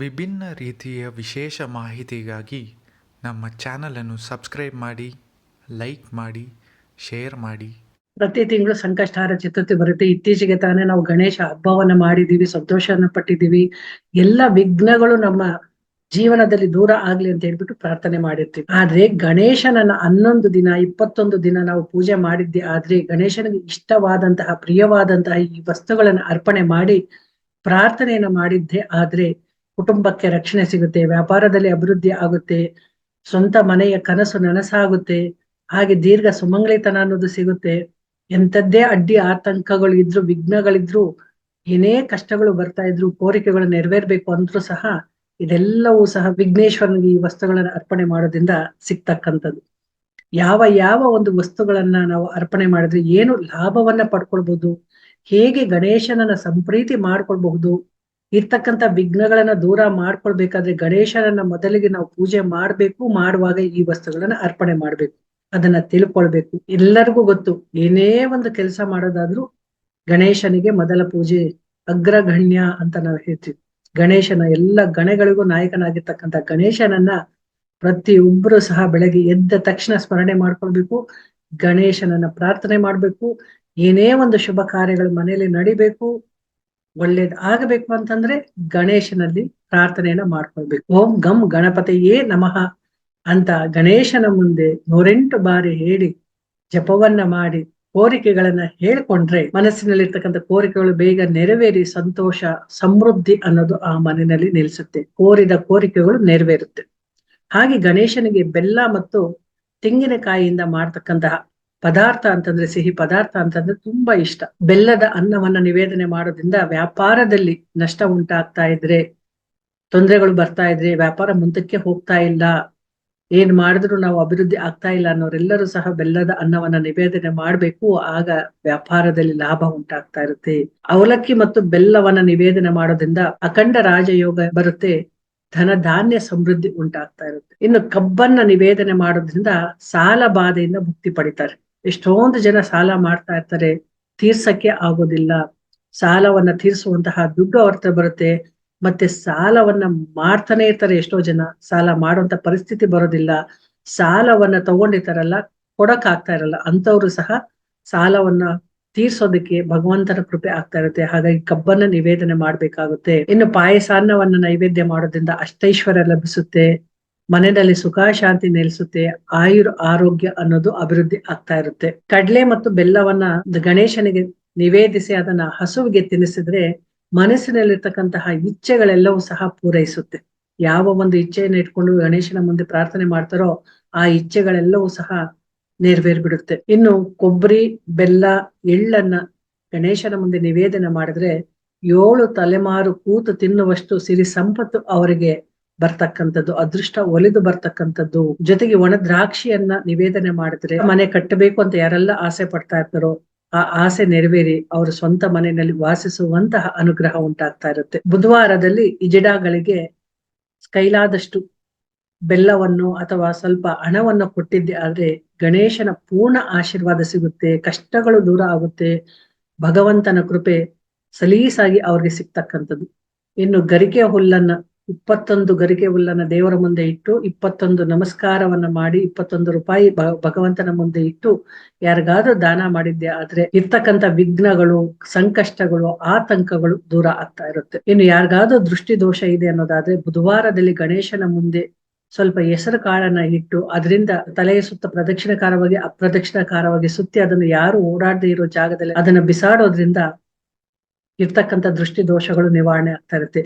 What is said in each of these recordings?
ವಿಭಿನ್ನ ರೀತಿಯ ವಿಶೇಷ ಮಾಹಿತಿಗಾಗಿ ನಮ್ಮ ಚಾನಲನ್ನು ಸಬ್ಸ್ಕ್ರೈಬ್ ಮಾಡಿ ಲೈಕ್ ಮಾಡಿ ಶೇರ್ ಮಾಡಿ. ಪ್ರತಿ ತಿಂಗಳು ಸಂಕಷ್ಟಹಾರ ಚತುರ್ಥಿ ಬರುತ್ತೆ. ಇತ್ತೀಚೆಗೆ ತಾನೇ ನಾವು ಗಣೇಶ ಹಬ್ಬವನ್ನ ಮಾಡಿದೀವಿ ಸಂತೋಷವನ್ನ ಪಟ್ಟಿದ್ದೀವಿ. ಎಲ್ಲ ವಿಘ್ನಗಳು ನಮ್ಮ ಜೀವನದಲ್ಲಿ ದೂರ ಆಗ್ಲಿ ಅಂತ ಹೇಳ್ಬಿಟ್ಟು ಪ್ರಾರ್ಥನೆ ಮಾಡಿರ್ತೀವಿ. ಆದ್ರೆ ಗಣೇಶನನ್ನ ಹನ್ನೊಂದು ದಿನ, ಇಪ್ಪತ್ತೊಂದು ದಿನ ನಾವು ಪೂಜೆ ಮಾಡಿದ್ದೆ. ಆದ್ರೆ ಗಣೇಶನಿಗೆ ಇಷ್ಟವಾದಂತಹ, ಪ್ರಿಯವಾದಂತಹ ಈ ವಸ್ತುಗಳನ್ನು ಅರ್ಪಣೆ ಮಾಡಿ ಪ್ರಾರ್ಥನೆಯನ್ನ ಮಾಡಿದ್ದೆ. ಆದ್ರೆ ಕುಟುಂಬಕ್ಕೆ ರಕ್ಷಣೆ ಸಿಗುತ್ತೆ, ವ್ಯಾಪಾರದಲ್ಲಿ ಅಭಿವೃದ್ಧಿ ಆಗುತ್ತೆ, ಸ್ವಂತ ಮನೆಯ ಕನಸು ನನಸಾಗುತ್ತೆ, ಹಾಗೆ ದೀರ್ಘ ಸುಮಂಗಲಿತನ ಅನ್ನೋದು ಸಿಗುತ್ತೆ. ಎಂಥದ್ದೇ ಅಡ್ಡಿ ಆತಂಕಗಳು ಇದ್ರು, ವಿಘ್ನಗಳಿದ್ರು, ಏನೇ ಕಷ್ಟಗಳು ಬರ್ತಾ ಇದ್ರು, ಕೋರಿಕೆಗಳು ನೆರವೇರ್ಬೇಕು ಅಂದ್ರೂ ಸಹ ಇದೆಲ್ಲವೂ ಸಹ ವಿಘ್ನೇಶ್ವರನಿಗೆ ಈ ವಸ್ತುಗಳನ್ನು ಅರ್ಪಣೆ ಮಾಡೋದ್ರಿಂದ ಸಿಗ್ತಕ್ಕಂಥದ್ದು. ಯಾವ ಯಾವ ಒಂದು ವಸ್ತುಗಳನ್ನ ನಾವು ಅರ್ಪಣೆ ಮಾಡಿದ್ರೆ ಏನು ಲಾಭವನ್ನ ಪಡ್ಕೊಳ್ಬಹುದು ಹೇಗೆ ಗಣೇಶನನ್ನ ಸಂಪ್ರೀತಿ ಮಾಡ್ಕೊಳ್ಬಹುದು ಇರ್ತಕ್ಕಂಥ ವಿಘ್ನಗಳನ್ನ ದೂರ ಮಾಡ್ಕೊಳ್ಬೇಕಾದ್ರೆ ಗಣೇಶನನ್ನ ಮೊದಲಿಗೆ ನಾವು ಪೂಜೆ ಮಾಡ್ಬೇಕು, ಮಾಡುವಾಗ ಈ ವಸ್ತುಗಳನ್ನ ಅರ್ಪಣೆ ಮಾಡ್ಬೇಕು. ಅದನ್ನ ತಿಳ್ಕೊಳ್ಬೇಕು. ಎಲ್ಲರಿಗೂ ಗೊತ್ತು, ಏನೇ ಒಂದು ಕೆಲಸ ಮಾಡೋದಾದ್ರೂ ಗಣೇಶನಿಗೆ ಮೊದಲ ಪೂಜೆ ಅಗ್ರಗಣ್ಯ ಅಂತ ನಾವು ಹೇಳ್ತೀವಿ. ಗಣೇಶನ ಎಲ್ಲ ಗಣಗಳಿಗೂ ನಾಯಕನಾಗಿರ್ತಕ್ಕಂಥ ಗಣೇಶನನ್ನ ಪ್ರತಿಯೊಬ್ಬರು ಸಹ ಬೆಳಗ್ಗೆ ಎದ್ದ ತಕ್ಷಣ ಸ್ಮರಣೆ ಮಾಡ್ಕೊಳ್ಬೇಕು, ಗಣೇಶನನ್ನ ಪ್ರಾರ್ಥನೆ ಮಾಡ್ಬೇಕು, ಏನೇ ಒಂದು ಶುಭ ಕಾರ್ಯಗಳು ಮನೆಯಲ್ಲಿ ನಡಿಬೇಕು ಒಳ್ಳೇದ್ ಆಗಬೇಕು ಅಂತಂದ್ರೆ ಗಣೇಶನಲ್ಲಿ ಪ್ರಾರ್ಥನೆಯನ್ನ ಮಾಡ್ಕೊಳ್ಬೇಕು. ಓಂ ಗಂ ಗಣಪತಿಯೇ ನಮಃ ಅಂತ ಗಣೇಶನ ಮುಂದೆ ನೂರೆಂಟು ಬಾರಿ ಹೇಳಿ ಜಪವನ್ನ ಮಾಡಿ ಕೋರಿಕೆಗಳನ್ನ ಹೇಳ್ಕೊಂಡ್ರೆ ಮನಸ್ಸಿನಲ್ಲಿರ್ತಕ್ಕಂಥ ಕೋರಿಕೆಗಳು ಬೇಗ ನೆರವೇರಿ ಸಂತೋಷ, ಸಮೃದ್ಧಿ ಅನ್ನೋದು ಆ ಮನೆಯಲ್ಲಿ ನಿಲ್ಲಿಸುತ್ತೆ ಕೋರಿದ ಕೋರಿಕೆಗಳು ನೆರವೇರುತ್ತೆ. ಹಾಗೆ ಗಣೇಶನಿಗೆ ಬೆಲ್ಲ ಮತ್ತು ತೆಂಗಿನಕಾಯಿಯಿಂದ ಮಾಡ್ತಕ್ಕಂತಹ ಪದಾರ್ಥ ಅಂತಂದ್ರೆ ಸಿಹಿ ಪದಾರ್ಥ ಅಂತಂದ್ರೆ ತುಂಬಾ ಇಷ್ಟ. ಬೆಲ್ಲದ ಅನ್ನವನ್ನ ನಿವೇದನೆ ಮಾಡೋದ್ರಿಂದ ವ್ಯಾಪಾರದಲ್ಲಿ ನಷ್ಟ ಉಂಟಾಗ್ತಾ ಇದ್ರೆ, ತೊಂದರೆಗಳು ಬರ್ತಾ ಇದ್ರೆ ವ್ಯಾಪಾರ ಮುಂದಕ್ಕೆ ಹೋಗ್ತಾ ಇಲ್ಲ, ಏನ್ ಮಾಡಿದ್ರು ನಾವು ಅಭಿವೃದ್ಧಿ ಆಗ್ತಾ ಇಲ್ಲ ಅನ್ನೋರೆಲ್ಲರೂ ಸಹ ಬೆಲ್ಲದ ಅನ್ನವನ್ನ ನಿವೇದನೆ ಮಾಡ್ಬೇಕು, ಆಗ ವ್ಯಾಪಾರದಲ್ಲಿ ಲಾಭ ಉಂಟಾಗ್ತಾ ಇರುತ್ತೆ. ಅವಲಕ್ಕಿ ಮತ್ತು ಬೆಲ್ಲವನ್ನ ನಿವೇದನೆ ಮಾಡೋದ್ರಿಂದ ಅಖಂಡ ರಾಜಯೋಗ ಬರುತ್ತೆ, ಧನ ಧಾನ್ಯ ಸಮೃದ್ಧಿ ಉಂಟಾಗ್ತಾ ಇರುತ್ತೆ. ಇನ್ನು ಕಬ್ಬನ್ನ ನಿವೇದನೆ ಮಾಡೋದ್ರಿಂದ ಸಾಲ ಬಾಧೆಯಿಂದ ಮುಕ್ತಿ ಪಡಿತಾರೆ. ಎಷ್ಟೊಂದು ಜನ ಸಾಲ ಮಾಡ್ತಾ ಇರ್ತಾರೆ, ತೀರ್ಸಕ್ಕೆ ಆಗೋದಿಲ್ಲ. ಸಾಲವನ್ನ ತೀರ್ಸುವಂತಹ ದುಡ್ಡು ಅವ್ರ ಬರುತ್ತೆ, ಮತ್ತೆ ಸಾಲವನ್ನ ಮಾಡ್ತಾನೆ ಇರ್ತಾರೆ ಎಷ್ಟೋ ಜನ. ಸಾಲ ಮಾಡುವಂತ ಪರಿಸ್ಥಿತಿ ಬರೋದಿಲ್ಲ. ಸಾಲವನ್ನ ತಗೊಂಡಿರ್ತಾರಲ್ಲ, ಕೊಡಕ್ ಆಗ್ತಾ ಇರಲ್ಲ. ಅಂತವ್ರು ಸಹ ಸಾಲವನ್ನ ತೀರ್ಸೋದಕ್ಕೆ ಭಗವಂತನ ಕೃಪೆ ಆಗ್ತಾ ಇರುತ್ತೆ. ಹಾಗಾಗಿ ಕಬ್ಬನ್ನ ನಿವೇದನೆ ಮಾಡ್ಬೇಕಾಗುತ್ತೆ. ಇನ್ನು ಪಾಯಸಾನ್ನವನ್ನ ನೈವೇದ್ಯ ಮಾಡೋದ್ರಿಂದ ಅಷ್ಟೈಶ್ವರ್ಯ ಲಭಿಸುತ್ತೆ. ಮನೆಯಲ್ಲಿ ಸುಖ ಶಾಂತಿ ನೆಲೆಸುತ್ತೆ ಆಯುರ್ ಆರೋಗ್ಯ ಅನ್ನೋದು ಅಭಿವೃದ್ಧಿ ಆಗ್ತಾ ಇರುತ್ತೆ. ಕಡಲೆ ಮತ್ತು ಬೆಲ್ಲವನ್ನ ಗಣೇಶನಿಗೆ ನಿವೇದಿಸಿ ಅದನ್ನ ಹಸುವಿಗೆ ತಿನ್ನಿಸಿದ್ರೆ ಮನಸ್ಸಿನಲ್ಲಿರ್ತಕ್ಕಂತಹ ಇಚ್ಛೆಗಳೆಲ್ಲವೂ ಸಹ ಪೂರೈಸುತ್ತೆ. ಯಾವ ಒಂದು ಇಚ್ಛೆಯನ್ನು ಇಟ್ಕೊಂಡು ಗಣೇಶನ ಮುಂದೆ ಪ್ರಾರ್ಥನೆ ಮಾಡ್ತಾರೋ ಆ ಇಚ್ಛೆಗಳೆಲ್ಲವೂ ಸಹ ನೆರವೇರ್ಬಿಡುತ್ತೆ. ಇನ್ನು ಕೊಬ್ಬರಿ, ಬೆಲ್ಲ, ಎಳ್ಳನ್ನ ಗಣೇಶನ ಮುಂದೆ ನಿವೇದನೆ ಮಾಡಿದ್ರೆ ಏಳು ತಲೆಮಾರು ಕೂತು ತಿನ್ನುವಷ್ಟು ಸಿರಿ ಸಂಪತ್ತು ಅವರಿಗೆ ಬರ್ತಕ್ಕಂಥದ್ದು, ಅದೃಷ್ಟ ಒಲಿದು ಬರ್ತಕ್ಕಂಥದ್ದು. ಜೊತೆಗೆ ಒಣ ದ್ರಾಕ್ಷಿಯನ್ನ ನಿವೇದನೆ ಮಾಡಿದ್ರೆ ಮನೆ ಕಟ್ಟಬೇಕು ಅಂತ ಯಾರೆಲ್ಲ ಆಸೆ ಪಡ್ತಾ ಇರ್ತಾರೋ, ಆ ಆಸೆ ನೆರವೇರಿ ಅವರ ಸ್ವಂತ ಮನೆಯಲ್ಲಿ ವಾಸಿಸುವಂತಹ ಅನುಗ್ರಹ ಉಂಟಾಗ್ತಾ ಇರುತ್ತೆ. ಬುಧವಾರದಲ್ಲಿ ಇಜಡಾಗಳಿಗೆ ಕೈಲಾದಷ್ಟು ಬೆಲ್ಲವನ್ನು ಅಥವಾ ಸ್ವಲ್ಪ ಹಣವನ್ನು ಕೊಟ್ಟಿದ್ದೆ ಆದ್ರೆ ಗಣೇಶನ ಪೂರ್ಣ ಆಶೀರ್ವಾದ ಸಿಗುತ್ತೆ, ಕಷ್ಟಗಳು ದೂರ ಆಗುತ್ತೆ. ಭಗವಂತನ ಕೃಪೆ ಸಲೀಸಾಗಿ ಅವ್ರಿಗೆ ಸಿಗ್ತಕ್ಕಂಥದ್ದು. ಇನ್ನು ಗರಿಕೆ ಹುಲ್ಲನ್ನ ಇಪ್ಪತ್ತೊಂದು ಗರಿಕೆ ಹುಲ್ಲನ್ನ ದೇವರ ಮುಂದೆ ಇಟ್ಟು ಇಪ್ಪತ್ತೊಂದು ನಮಸ್ಕಾರವನ್ನ ಮಾಡಿ ಇಪ್ಪತ್ತೊಂದು ರೂಪಾಯಿ ಭಗವಂತನ ಮುಂದೆ ಇಟ್ಟು ಯಾರಿಗಾದ್ರೂ ದಾನ ಮಾಡಿದ್ದೆ ಆದ್ರೆ ಇರ್ತಕ್ಕಂಥ ವಿಘ್ನಗಳು, ಸಂಕಷ್ಟಗಳು, ಆತಂಕಗಳು ದೂರ ಆಗ್ತಾ ಇರುತ್ತೆ. ಇನ್ನು ಯಾರಿಗಾದ್ರೂ ದೃಷ್ಟಿ ದೋಷ ಇದೆ ಅನ್ನೋದಾದ್ರೆ ಬುಧವಾರದಲ್ಲಿ ಗಣೇಶನ ಮುಂದೆ ಸ್ವಲ್ಪ ಹೆಸರು ಕಾಳನ್ನ ಇಟ್ಟು ಅದರಿಂದ ತಲೆಯ ಸುತ್ತ ಪ್ರದಕ್ಷಿಣಕಾರವಾಗಿ, ಅಪ್ರದಕ್ಷಿಣಕಾರವಾಗಿ ಸುತ್ತಿ ಅದನ್ನು ಯಾರು ಓಡಾಡದೆ ಇರೋ ಜಾಗದಲ್ಲಿ ಅದನ್ನ ಬಿಸಾಡೋದ್ರಿಂದ ಇರ್ತಕ್ಕಂಥ ದೃಷ್ಟಿ ದೋಷಗಳು ನಿವಾರಣೆ ಆಗ್ತಾ ಇರುತ್ತೆ.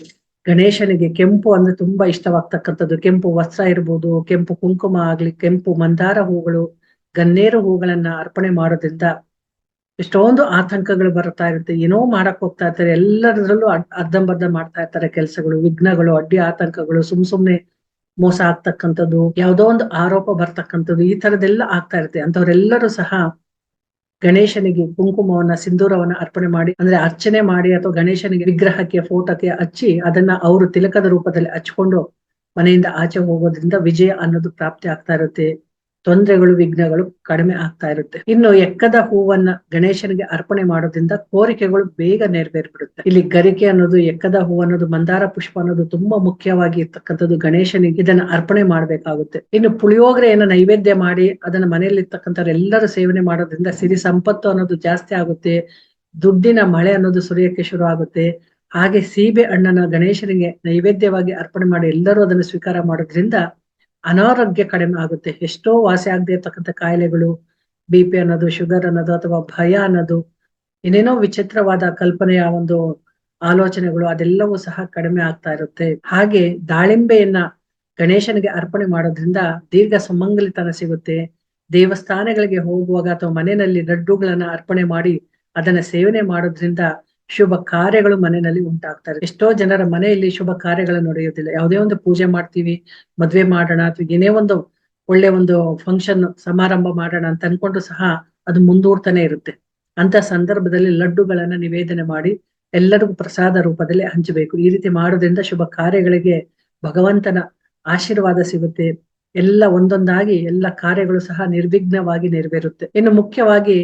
ಗಣೇಶನಿಗೆ ಕೆಂಪು ಅಂದ್ರೆ ತುಂಬಾ ಇಷ್ಟವಾಗ್ತಕ್ಕಂಥದ್ದು. ಕೆಂಪು ವಸ್ತ್ರ ಇರ್ಬೋದು, ಕೆಂಪು ಕುಂಕುಮ ಆಗ್ಲಿ, ಕೆಂಪು ಮಂದಾರ ಹೂಗಳು, ಗನ್ನೇರು ಹೂಗಳನ್ನ ಅರ್ಪಣೆ ಮಾಡೋದ್ರಿಂದ ಎಷ್ಟೊಂದು ಆತಂಕಗಳು ಬರ್ತಾ ಇರುತ್ತೆ. ಏನೋ ಮಾಡಕ್ ಹೋಗ್ತಾ ಇರ್ತಾರೆ. ಎಲ್ಲರದ್ರಲ್ಲೂ ಅರ್ಧಂಬರ್ಧ ಮಾಡ್ತಾ ಇರ್ತಾರೆ ಕೆಲಸಗಳು, ವಿಘ್ನಗಳು, ಅಡ್ಡಿ ಆತಂಕಗಳು, ಸುಮ್ ಸುಮ್ನೆ ಮೋಸ ಆಗ್ತಕ್ಕಂಥದ್ದು, ಯಾವುದೋ ಒಂದು ಆರೋಪ ಬರ್ತಕ್ಕಂಥದ್ದು, ಈ ತರದೆಲ್ಲ ಆಗ್ತಾ ಇರುತ್ತೆ. ಅಂತವ್ರೆಲ್ಲರೂ ಸಹ ಗಣೇಶನಿಗೆ ಕುಂಕುಮವನ್ನ, ಸಿಂಧೂರವನ್ನ ಅರ್ಪಣೆ ಮಾಡಿ, ಅಂದ್ರೆ ಅರ್ಚನೆ ಮಾಡಿ ಅಥವಾ ಗಣೇಶನಿಗೆ ವಿಗ್ರಹಕ್ಕೆ ಫೋಟೋಕ್ಕೆ ಹಚ್ಚಿ, ಅದನ್ನ ಅವರು ತಿಲಕದ ರೂಪದಲ್ಲಿ ಹಚ್ಕೊಂಡು ಮನೆಯಿಂದ ಆಚೆ ಹೋಗೋದ್ರಿಂದ ವಿಜಯ ಅನ್ನೋದು ಪ್ರಾಪ್ತಿ ಆಗ್ತಾ ಇರುತ್ತೆ. ತೊಂದರೆಗಳು, ವಿಘ್ನಗಳು ಕಡಿಮೆ ಆಗ್ತಾ ಇರುತ್ತೆ. ಇನ್ನು ಎಕ್ಕದ ಹೂವನ್ನ ಗಣೇಶನಿಗೆ ಅರ್ಪಣೆ ಮಾಡೋದ್ರಿಂದ ಕೋರಿಕೆಗಳು ಬೇಗ ನೆರವೇರ್ಬಿಡುತ್ತೆ. ಇಲ್ಲಿ ಗರಿಕೆ ಅನ್ನೋದು, ಎಕ್ಕದ ಹೂ ಅನ್ನೋದು, ಮಂದಾರ ಪುಷ್ಪ ಅನ್ನೋದು ತುಂಬಾ ಮುಖ್ಯವಾಗಿ ಇರ್ತಕ್ಕಂಥದ್ದು ಗಣೇಶನಿಗೆ ಇದನ್ನ ಅರ್ಪಣೆ ಮಾಡ್ಬೇಕಾಗುತ್ತೆ. ಇನ್ನು ಪುಳಿಯೋಗರೆಯನ್ನ ನೈವೇದ್ಯ ಮಾಡಿ ಅದನ್ನ ಮನೆಯಲ್ಲಿ ಇರ್ತಕ್ಕಂಥವ್ರು ಎಲ್ಲರೂ ಸೇವನೆ ಮಾಡೋದ್ರಿಂದ ಸಿರಿ ಸಂಪತ್ತು ಅನ್ನೋದು ಜಾಸ್ತಿ ಆಗುತ್ತೆ, ದುಡ್ಡಿನ ಮಳೆ ಅನ್ನೋದು ಸುರಿಯಕ್ಕೆ ಶುರು ಆಗುತ್ತೆ. ಹಾಗೆ ಸೀಬೆ ಹಣ್ಣನ್ನ ಗಣೇಶನಿಗೆ ನೈವೇದ್ಯವಾಗಿ ಅರ್ಪಣೆ ಮಾಡಿ ಎಲ್ಲರೂ ಅದನ್ನು ಸ್ವೀಕಾರ ಮಾಡೋದ್ರಿಂದ ಅನಾರೋಗ್ಯ ಕಡಿಮೆ ಆಗುತ್ತೆ. ಎಷ್ಟೋ ವಾಸಿ ಆಗದೆ ಇರ್ತಕ್ಕಂಥ ಕಾಯಿಲೆಗಳು ಬಿ ಪಿ ಅನ್ನೋದು ಶುಗರ್ ಅನ್ನೋದು, ಅಥವಾ ಭಯ ಅನ್ನೋದು ಏನೇನೋ ವಿಚಿತ್ರವಾದ ಕಲ್ಪನೆಯ ಒಂದು ಆಲೋಚನೆಗಳು, ಅದೆಲ್ಲವೂ ಸಹ ಕಡಿಮೆ ಆಗ್ತಾ ಇರುತ್ತೆ. ಹಾಗೆ ದಾಳಿಂಬೆಯನ್ನ ಗಣೇಶನಿಗೆ ಅರ್ಪಣೆ ಮಾಡೋದ್ರಿಂದ ದೀರ್ಘ ಸುಮಂಗಲಿತನ ಸಿಗುತ್ತೆ. ದೇವಸ್ಥಾನಗಳಿಗೆ ಹೋಗುವಾಗ ಅಥವಾ ಮನೆಯಲ್ಲಿ ಲಡ್ಡುಗಳನ್ನ ಅರ್ಪಣೆ ಮಾಡಿ ಅದನ್ನ ಸೇವನೆ ಮಾಡೋದ್ರಿಂದ ಶುಭ ಕಾರ್ಯಗಳು ಮನೆಯಲ್ಲಿ ಉಂಟಾಗ್ತಾರೆ ಎಷ್ಟೋ ಜನರ ಮನೆಯಲ್ಲಿ ಶುಭ ಕಾರ್ಯಗಳು ನಡೆಯುವುದಿಲ್ಲ. ಯಾವುದೇ ಒಂದು ಪೂಜೆ ಮಾಡ್ತೀವಿ, ಮದ್ವೆ ಮಾಡೋಣ ಅಥವಾ ಏನೇ ಒಂದು ಒಳ್ಳೆ ಒಂದು ಫಂಕ್ಷನ್ ಸಮಾರಂಭ ಮಾಡೋಣ ಅಂತ ಅನ್ಕೊಂಡು ಸಹ ಅದು ಮುಂದೂಡ್ತಾನೆ ಇರುತ್ತೆ. ಅಂತ ಸಂದರ್ಭದಲ್ಲಿ ಲಡ್ಡುಗಳನ್ನ ನಿವೇದನೆ ಮಾಡಿ ಎಲ್ಲರಿಗೂ ಪ್ರಸಾದ ರೂಪದಲ್ಲಿ ಹಂಚಬೇಕು. ಈ ರೀತಿ ಮಾಡೋದ್ರಿಂದ ಶುಭ ಕಾರ್ಯಗಳಿಗೆ ಭಗವಂತನ ಆಶೀರ್ವಾದ ಸಿಗುತ್ತೆ. ಎಲ್ಲ ಒಂದೊಂದಾಗಿ ಎಲ್ಲ ಕಾರ್ಯಗಳು ಸಹ ನಿರ್ವಿಘ್ನವಾಗಿ ನೆರವೇರುತ್ತೆ. ಇನ್ನು ಮುಖ್ಯವಾಗಿ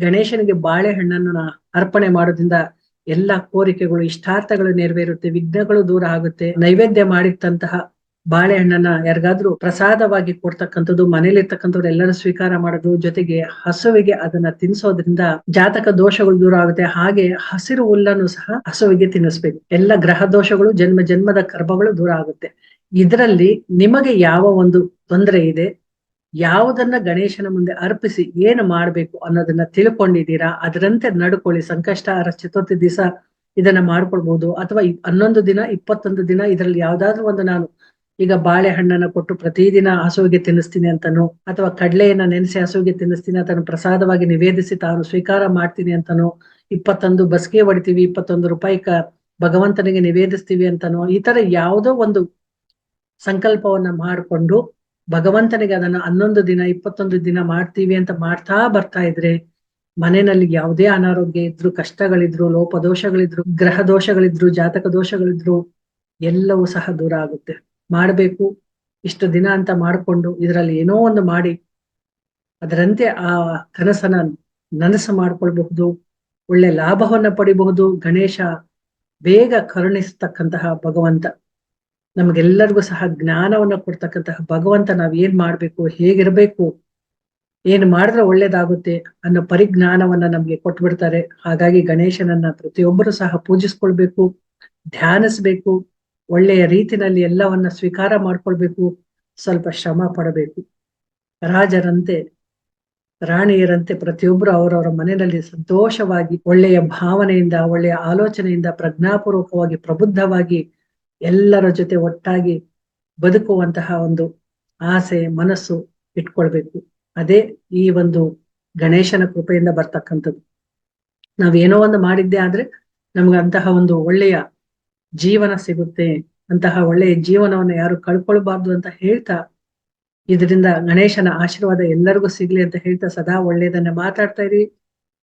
ಗಣೇಶನಿಗೆ ಬಾಳೆಹಣ್ಣನ್ನು ಅರ್ಪಣೆ ಮಾಡೋದ್ರಿಂದ ಎಲ್ಲ ಕೋರಿಕೆಗಳು, ಇಷ್ಟಾರ್ಥಗಳು ನೆರವೇರುತ್ತೆ, ವಿಘ್ನಗಳು ದೂರ ಆಗುತ್ತೆ. ನೈವೇದ್ಯ ಮಾಡಿದಂತಹ ಬಾಳೆಹಣ್ಣನ್ನ ಯಾರಿಗಾದ್ರೂ ಪ್ರಸಾದವಾಗಿ ಕೊಡ್ತಕ್ಕಂಥದ್ದು ಮನೇಲಿ ಇರ್ತಕ್ಕಂಥವ್ರು ಎಲ್ಲರೂ ಸ್ವೀಕಾರ ಮಾಡೋದು, ಜೊತೆಗೆ ಹಸುವಿಗೆ ಅದನ್ನ ತಿನ್ನಿಸೋದ್ರಿಂದ ಜಾತಕ ದೋಷಗಳು ದೂರ ಆಗುತ್ತೆ. ಹಾಗೆ ಹಸಿರು ಹುಲ್ಲನ್ನು ಸಹ ಹಸುವಿಗೆ ತಿನ್ನಿಸ್ಬೇಕು. ಎಲ್ಲ ಗ್ರಹ ದೋಷಗಳು, ಜನ್ಮ, ಜನ್ಮದ ಕರ್ಮಗಳು ದೂರ ಆಗುತ್ತೆ. ಇದರಲ್ಲಿ ನಿಮಗೆ ಯಾವ ಒಂದು ತೊಂದರೆ ಇದೆ? ಯಾವುದನ್ನ ಗಣೇಶನ ಮುಂದೆ ಅರ್ಪಿಸಿ ಏನು ಮಾಡ್ಬೇಕು ಅನ್ನೋದನ್ನ ತಿಳ್ಕೊಂಡಿದ್ದೀರಾ? ಅದರಂತೆ ನಡ್ಕೊಳ್ಳಿ. ಸಂಕಷ್ಟಹಾರ ಚತುರ್ಥಿ ದಿವಸ ಇದನ್ನ ಮಾಡ್ಕೊಳ್ಬಹುದು ಅಥವಾ ಹನ್ನೊಂದು ದಿನ, ಇಪ್ಪತ್ತೊಂದು ದಿನ ಇದರಲ್ಲಿ ಯಾವ್ದಾದ್ರು ಒಂದು ನಾನು ಈಗ ಬಾಳೆಹಣ್ಣನ್ನ ಕೊಟ್ಟು ಪ್ರತಿದಿನ ಹಸುವಿಗೆ ತಿನ್ನಿಸ್ತೀನಿ ಅಂತನೋ, ಅಥವಾ ಕಡಲೆಯನ್ನ ನೆನೆಸಿ ಹಸುವಿಗೆ ತಿನ್ನಿಸ್ತೀನಿ ಅದನ್ನು ಪ್ರಸಾದವಾಗಿ ನಿವೇದಿಸಿ ತಾನು ಸ್ವೀಕಾರ ಮಾಡ್ತೀನಿ ಅಂತನೋ, ಇಪ್ಪತ್ತೊಂದು ಬಸ್ಗೆ ಹೊಡಿತೀವಿ, ಇಪ್ಪತ್ತೊಂದು ರೂಪಾಯಿ ಭಗವಂತನಿಗೆ ನಿವೇದಿಸ್ತೀವಿ ಅಂತನೋ, ಈ ತರ ಯಾವುದೋ ಒಂದು ಸಂಕಲ್ಪವನ್ನ ಮಾಡಿಕೊಂಡು ಭಗವಂತನಿಗೆ ಅದನ್ನ ಹನ್ನೊಂದು ದಿನ, ಇಪ್ಪತ್ತೊಂದು ದಿನ ಮಾಡ್ತೀವಿ ಅಂತ ಮಾಡ್ತಾ ಬರ್ತಾ ಇದ್ರೆ ಮನೆಯಲ್ಲಿ ಯಾವುದೇ ಅನಾರೋಗ್ಯ ಇದ್ರು, ಕಷ್ಟಗಳಿದ್ರು, ಲೋಪದೋಷಗಳಿದ್ರು ಗ್ರಹ ದೋಷಗಳಿದ್ರು ಜಾತಕ ದೋಷಗಳಿದ್ರು ಎಲ್ಲವೂ ಸಹ ದೂರ ಆಗುತ್ತೆ. ಮಾಡಬೇಕು, ಇಷ್ಟು ದಿನ ಅಂತ ಮಾಡ್ಕೊಂಡು ಇದರಲ್ಲಿ ಏನೋ ಒಂದು ಮಾಡಿ, ಅದರಂತೆ ಆ ಕನಸನ್ನ ನನಸು ಮಾಡ್ಕೊಳ್ಬಹುದು, ಒಳ್ಳೆ ಲಾಭವನ್ನ ಪಡಿಬಹುದು. ಗಣೇಶ ಬೇಗ ಕರುಣಿಸ್ತಕ್ಕಂತಹ ಭಗವಂತ. ನಮಗೆಲ್ಲರಿಗೂ ಸಹ ಜ್ಞಾನವನ್ನ ಕೊಡ್ತಕ್ಕಂತಹ ಭಗವಂತ ನಾವ್ ಏನ್ ಮಾಡ್ಬೇಕು, ಹೇಗಿರ್ಬೇಕು, ಏನ್ ಮಾಡಿದ್ರೆ ಒಳ್ಳೇದಾಗುತ್ತೆ ಅನ್ನೋ ಪರಿಜ್ಞಾನವನ್ನ ನಮ್ಗೆ ಕೊಟ್ಬಿಡ್ತಾರೆ. ಹಾಗಾಗಿ ಗಣೇಶನನ್ನ ಪ್ರತಿಯೊಬ್ಬರು ಸಹ ಪೂಜಿಸ್ಕೊಳ್ಬೇಕು, ಧ್ಯಾನಿಸ್ಬೇಕು, ಒಳ್ಳೆಯ ರೀತಿನಲ್ಲಿ ಎಲ್ಲವನ್ನ ಸ್ವೀಕಾರ ಮಾಡ್ಕೊಳ್ಬೇಕು, ಸ್ವಲ್ಪ ಶ್ರಮ ಪಡಬೇಕು. ರಾಜರಂತೆ, ರಾಣಿಯರಂತೆ ಪ್ರತಿಯೊಬ್ಬರು ಅವರವರ ಮನೆಯಲ್ಲಿ ಸಂತೋಷವಾಗಿ, ಒಳ್ಳೆಯ ಭಾವನೆಯಿಂದ, ಒಳ್ಳೆಯ ಆಲೋಚನೆಯಿಂದ, ಪ್ರಜ್ಞಾಪೂರ್ವಕವಾಗಿ, ಪ್ರಬುದ್ಧವಾಗಿ ಎಲ್ಲರ ಜೊತೆ ಒಟ್ಟಾಗಿ ಬದುಕುವಂತಹ ಒಂದು ಆಸೆ, ಮನಸ್ಸು ಇಟ್ಕೊಳ್ಬೇಕು. ಅದೇ ಈ ಒಂದು ಗಣೇಶನ ಕೃಪೆಯಿಂದ ಬರ್ತಕ್ಕಂಥದ್ದು. ನಾವೇನೋ ಒಂದು ಮಾಡಿದ್ದೆ ಆದ್ರೆ ನಮ್ಗೆ ಅಂತಹ ಒಂದು ಒಳ್ಳೆಯ ಜೀವನ ಸಿಗುತ್ತೆ, ಅಂತಹ ಒಳ್ಳೆಯ ಜೀವನವನ್ನು ಯಾರು ಕಳ್ಕೊಳ್ಬಾರ್ದು ಅಂತ ಹೇಳ್ತಾ, ಇದರಿಂದ ಗಣೇಶನ ಆಶೀರ್ವಾದ ಎಲ್ಲರಿಗೂ ಸಿಗ್ಲಿ ಅಂತ ಹೇಳ್ತಾ ಸದಾ ಒಳ್ಳೇದನ್ನೇ ಮಾತಾಡ್ತಾ ಇರಿ,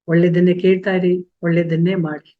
ಒಳ್ಳೇದನ್ನೇ ಕೇಳ್ತಾ ಇರಿ, ಒಳ್ಳೇದನ್ನೇ ಮಾಡಿ.